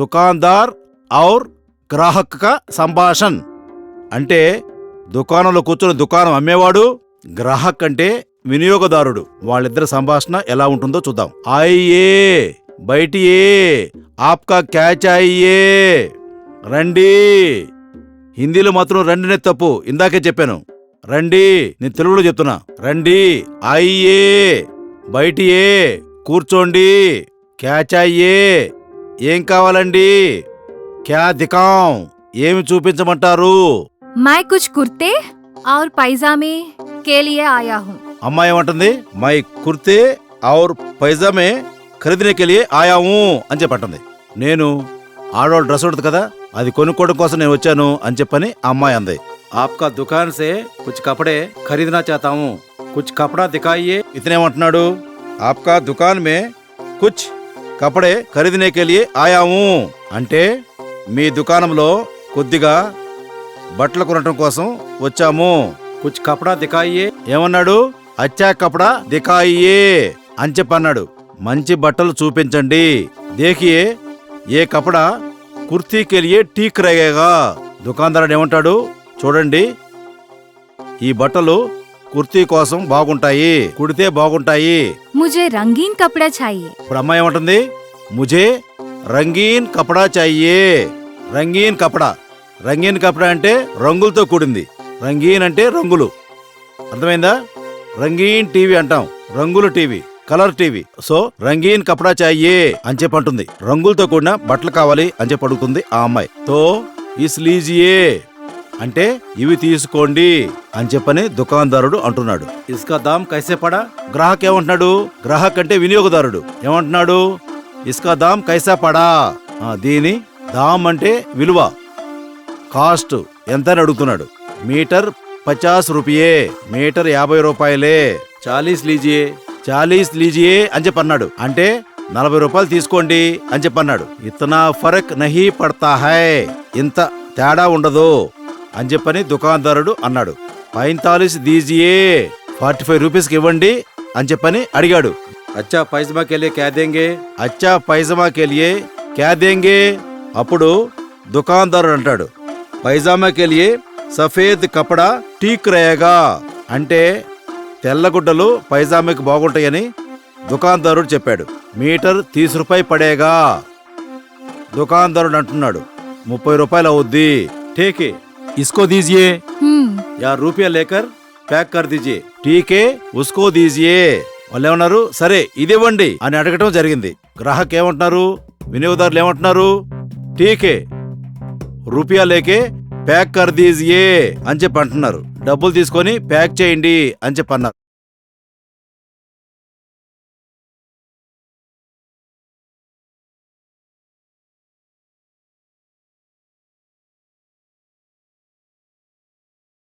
దుకాందార్ ఔర్ గ్రాహక్ సంభాషణ్. అంటే దుకాణంలో కూర్చొని దుకాణం అమ్మేవాడు గ్రాహక్ అంటే వినియోగదారుడు. వాళ్ళిద్దరి సంభాషణ ఎలా ఉంటుందో చూద్దాం. అయ్యే బయటియే ఆప్కా క్యాచ్ అయ్యే రండి. హిందీలో మాత్రం రండినే తప్పు. ఇందాకే చెప్పాను. రండి నేను తెలుగులో చెప్తున్నా. రండి. అయ్యే బయటియే కూర్చోండి. క్యాచ్ అయ్యే ఏం కావాలండి? క్యా దికాం? ఏమి చూపించమంటారు? మై కుచ్ కుర్తే ఆర్ పైజామే కేలియే ఆయా హూ. అమ్మా ఏమంటుంది? మై కుర్తే ఆర్ పైజామే ఖరీదనే కెలియే హూ అని చెప్పంటుంది. నేను ఆడవాళ్ళు డ్రెస్ ఉంటుంది కదా అది కొనుక్కోవడం కోసం నేను వచ్చాను అని చెప్పని అమ్మాయి అంది. ఆప్కా దుకాన్ సే కుచ్ కపడే ఖరీదనా చేతాము. కుచ్ కపడా దికాయే ఇతనేమంటున్నాడు? ఆప్కా దుకాన్ మే కుచ్ కపడే ఖరీదనే కెలియే ఆయాము. అంటే మీ దుకాణంలో కొద్దిగా బట్టలు కొనటం కోసం వచ్చాము. కుచ్ కపడా దికాయియే ఏమన్నాడు? అచ్చా కపడా దికాయియే అని చెప్పన్నాడు మంచి బట్టలు చూపించండి. దేఖియే ఏ కపడా కుర్తీకెలియే ఠీక్ రగేగా దుకాందారుడు ఏమంటాడు? చూడండి. ఈ బట్టలు కుర్తీ కోసం బాగుంటాయి కుడితే బాగుంటాయి. ముజే రంగీన్ కపడా చాయి. ఇప్పుడు అమ్మాయి ఏమంటుంది? ముజే రంగీన్ కపడా చాయే. రంగీన్ కపడా. రంగీన్ కపడా అంటే రంగులతో కూడింది. రంగీన్ అంటే రంగులు. అర్థమైందా? రంగీన్ టీవీ అంటాం. రంగుల టీవీ కలర్ టీవీ. సో రంగీన్ కపడా చాయే అని చెప్పి అంటుంది. రంగులతో కూడిన బట్టలు కావాలి అని చెప్పి అడుగుతుంది ఆ అమ్మాయి. తో ఇస్ లీజియే. అంటే ఇవి తీసుకోండి అని చెప్పని దుకాణదారుడు అంటున్నాడు. ఇసుక దామ్ కైసేపడా గ్రాహక్ ఏమంటున్నాడు గ్రాహక్ అంటే వినియోగదారుడు. ఏమంటున్నాడు? ఇసుక దామ్ కైసాపడా దీని దామ్ అంటే విలువ. కాస్ట్ ఎంత అని అడుగుతున్నాడు? మీటర్ పచాస్ రూపాయే. మీటర్ యాభై రూపాయలే. చాలీస్ లీజియే చాలీస్ లీజియే అని చెప్పన్నాడు. అంటే నలభై రూపాయలు తీసుకోండి అని చెప్పన్నాడు. ఇతనా ఫరక్ నహీ పడతా హై. ఇంత తేడా ఉండదు. అని చెప్పని దుకాణదారుడు అన్నాడు. పైంతాలిస్ దీజియే ఫార్టీ ఫైవ్ రూపీస్కి ఇవ్వండి అని చెప్పని అడిగాడు. అచ్చా పైజమా కెలియే క్యా దేంగే? అచ్చా పైజమా కెలియే క్యా దేంగే? అప్పుడు దుకాణదారుడు అంటాడు. పైజామా కెలియే సఫేద్ కపడా టీక్ రయేగా అంటే తెల్లగుడ్డలు పైజామాకి బాగుంటాయని దుకాణదారుడు చెప్పాడు. మీటర్ తీసు రూపాయి పడేగా. దుకాణదారుడు అంటున్నాడు. ముప్పై రూపాయలు అవుద్ది. ఠేకే. ఇస్కో దీజియే हम्म యా రూపాయ లేకర్ ప్యాక్ కర్ దీజియే టీకే ఉస్కో దీజియే వాళ్ళు ఏమన్నారు సరే ఇదివ్వండి అని అడగటం జరిగింది గ్రాహక్ ఏమంటున్నారు వినియోగదారులు ఏమంటున్నారు టీకే రూపాయ లేకే ప్యాక్ కర్ దీజియే అని చెప్పి అంటున్నారు డబ్బులు తీసుకొని ప్యాక్ చేయండి అని చెప్పి అన్నారు